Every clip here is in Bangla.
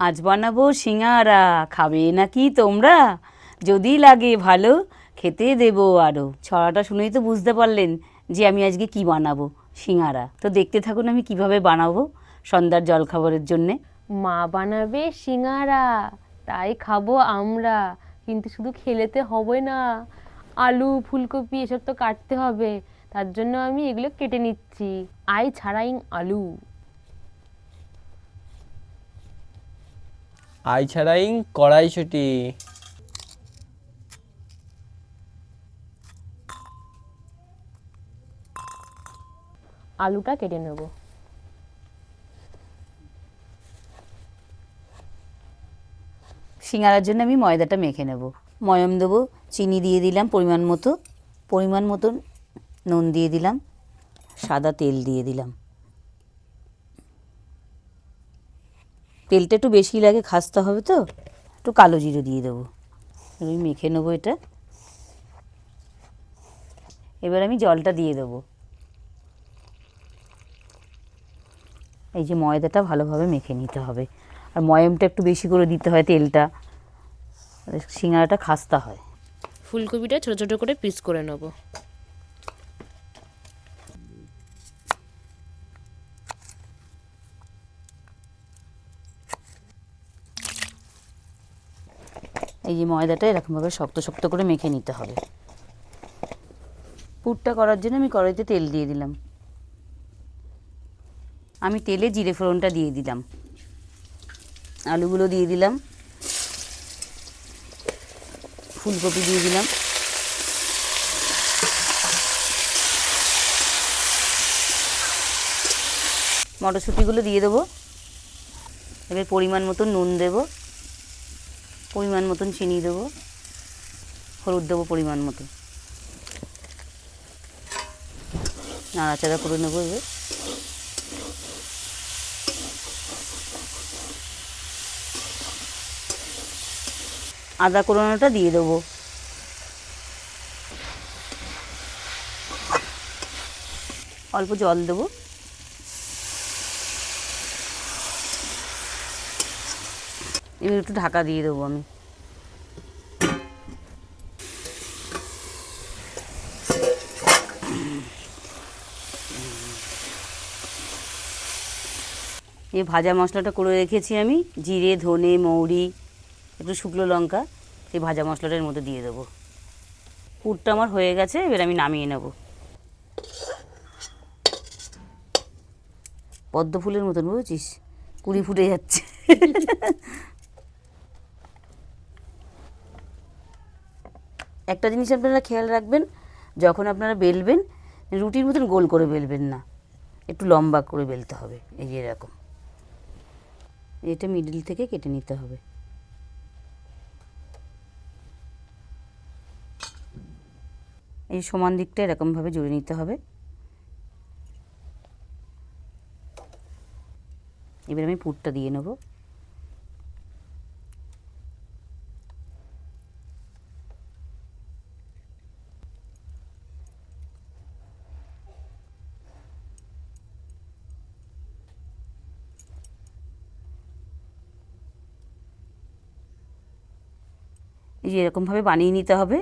আজ বানাবো সিঙারা খাবে নাকি তোমরা? যদি লাগে ভালো, খেতে দেবো আরও ছড়াটা শুনেই তো বুঝতে পারলেন যে আমি আজকে কি বানাবো সিঙারা তো দেখতে থাকুন আমি কীভাবে বানাবো সন্ধ্যার জলখাবারের জন্যে। মা বানাবে সিঙ্গারা, তাই খাব আমরা। কিন্তু শুধু খেলেতে হবে না, আলু, ফুলকপি, এসব তো কাটতে হবে। তার জন্য আমি এগুলো কেটে নিচ্ছি। আই ছাড়াই আলু। আই ছাড়াই কড়াইশুটি। আলুটা কেটে নেব। সিঙারার জন্য আমি ময়দাটা মেখে নেব। ময়ম দেবো চিনি দিয়ে দিলাম পরিমাণ মতো পরিমাণ মতো নুন দিয়ে দিলাম সাদা তেল দিয়ে দিলাম। তেলটা একটু বেশি লাগে, খাসতে হবে তো। একটু কালো জিরে দিয়ে দেবো। আমি মেখে নেব এটা। এবার আমি জলটা দিয়ে দেবো। এই যে ময়দাটা ভালোভাবে মেখে নিতে হবে। আর ময়মটা একটু বেশি করে দিতে হয় তেলটা। সিঙ্গারাটা খাস্তা হয়। ফুলকপিটা ছোটো ছোটো করে পিস করে নেব। এই যে ময়দাটা এরকমভাবে শক্ত শক্ত করে মেখে নিতে হবে। পুরটা করার জন্য আমি কড়াইতে তেল দিয়ে দিলাম। আমি তেলে জিরে ফোড়নটা দিয়ে দিলাম। আলুগুলো দিয়ে দিলাম। ফুলকপি দিয়ে দিলাম। মটরশুঁটিগুলো দিয়ে দেবো। এবার পরিমাণ মতো নুন দেবো। পরিমাণ মতন চিনি দেবো, হলুদ দেবো পরিমাণ মতো। নাড়াচাড়া করে নেব এবার। আদা কোড়ানোটা দিয়ে দেবো। অল্প জল দেবো। এবার একটু ঢাকা দিয়ে দেবো আমি। এই ভাজা মশলাটা করে রেখেছি আমি, জিরে, ধনে, মৌরি, একটু শুকনো লঙ্কা, এই ভাজা মশলাটার মধ্যে দিয়ে দেবো। পুরটা আমার হয়ে গেছে, এবার আমি নামিয়ে নেব। পদ্ম ফুলের মতন বুঝেছিস? কুড়ি ফুটে যাচ্ছে। একটা জিনিস আপনারা খেয়াল রাখবেন, যখন আপনারা বেলবেন, রুটির মতন গোল করে বেলবেন না। একটু লম্বা করে বেলতে হবে, এই যে এরকম। এটা মিডিল থেকে কেটে নিতে হবে। এই সমান দিকটা এরকমভাবে জুড়ে নিতে হবে। এবার আমি পুরটা দিয়ে নেব। যে এরকমভাবে বানিয়ে নিতে হবে।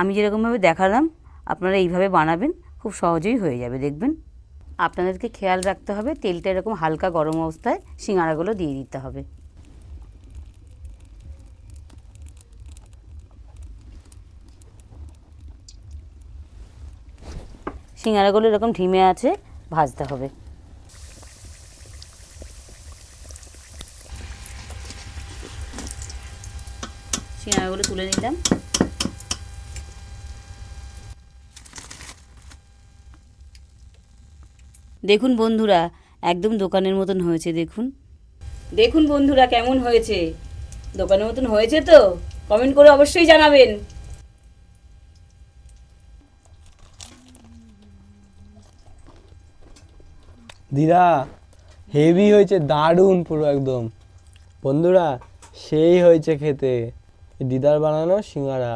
আমি যেরকমভাবে দেখালাম, আপনারা এইভাবে বানাবেন, খুব সহজেই হয়ে যাবে, দেখবেন। আপনাদেরকে খেয়াল রাখতে হবে, তেলটা এরকম হালকা গরম অবস্থায় সিঙ্গারাগুলো দিয়ে দিতে হবে। সিঙ্গারাগুলো এরকম ঢিমে আছে, ভাজতে হবে। সিঙ্গারাগুলো তুলে নিলাম। দেখুন বন্ধুরা, একদম দোকানের মতন হয়েছে, দেখুন। দেখুন বন্ধুরা, কেমন হয়েছে? দোকানের মতন হয়েছে তো? কমেন্ট করে অবশ্যই জানাবেন। দিদা, হেভি হয়েছে, দারুণ পুরো একদম। বন্ধুরা, সেই হয়েছে খেতে। দিদার বানানো সিঙ্গারা।